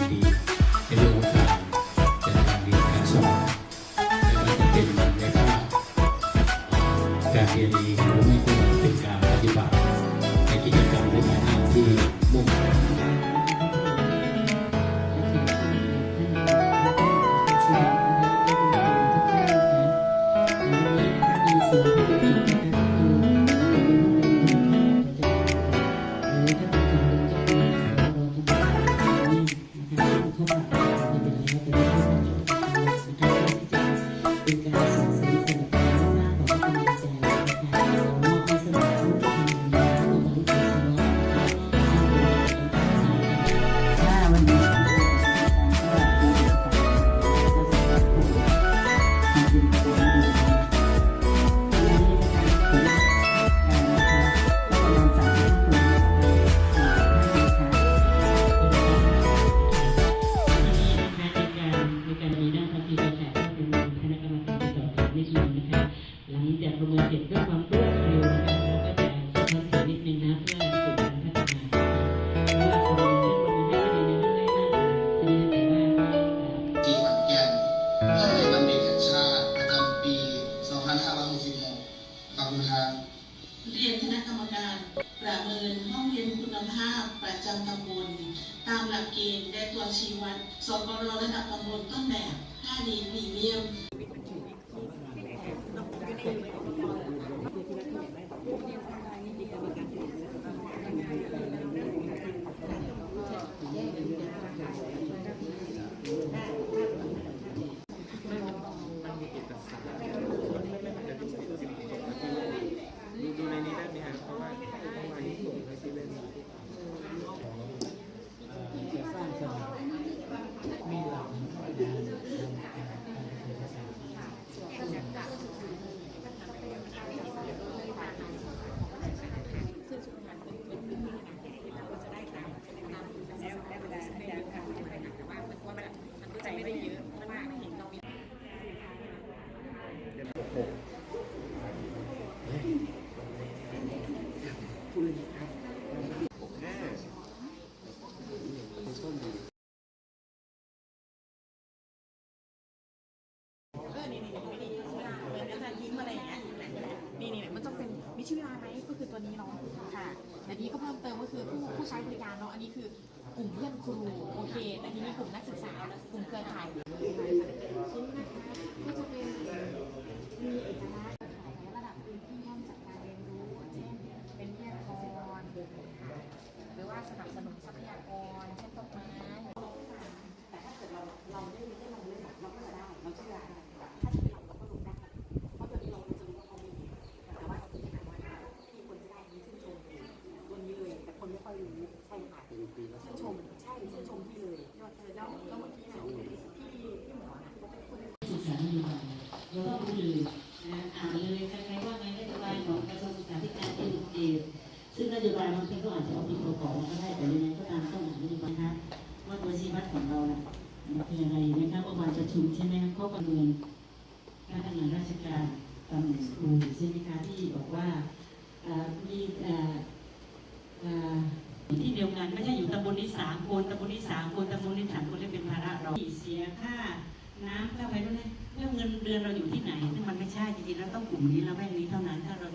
Thank you. เนื่องในวันเด็กแห่งชาติประจำปี 2566ขอบคุณครับเรียนคณะกรรมการประเมินห้องเรียนคุณภาพประจำตำบล ตามหลักเกณฑ์และตัวชี้วัดสปรระดับตำบลต้นแบบ 5D พรีเมียม ดูในนี้ได้ไหมครับเพราะว่าเมื่อวานนี้ส่งให้ที่เล่น จะสร้างสนามมีหลักงานรวมการการเอกสาร เออ นี่นี่นี่นี่เหมือนอาจารย์ยิ้มอะไรอย่างเงี้ย นี่นี่มันจะเป็นมีชื่อร้านไหมก็คือตัวนี้เนาะ ค่ะ แต่นี้ก็เพิ่มเติมก็คือผู้ผู้ใช้บริการเนาะอันนี้คือกลุ่มเพื่อนครูโอเคแต่ทีนี้กลุ่มนักศึกษาเรือ ซึ่งนโยบายบางทีก็อาจจะออกเป็นตัวของก็ได้แต่ยังไงก็ตามต้องอ่านนโยบายนะคะว่าตัวชี้วัดของเราน่ะมันคืออะไรนะคะเมื่อวานประชุมใช่ไหมข้อประเมินการทำงานราชการตำแหน่งครูใช่ไหมคะที่บอกว่ามีที่เดียวกันไม่ใช่อยู่ตำบลนี้สามคนตำบลนี้สามคนตำบลนี้สามคนแล้เป็นภาระเราเสียค่าน้ำค่าไฟด้วยเรื่องเงินเดือนเราอยู่ที่ไหนซึ่งมันไม่ใช่จริงๆแล้วต้องกลุ่มนี้เราแว่นนี้เท่านั้นถ้าเรา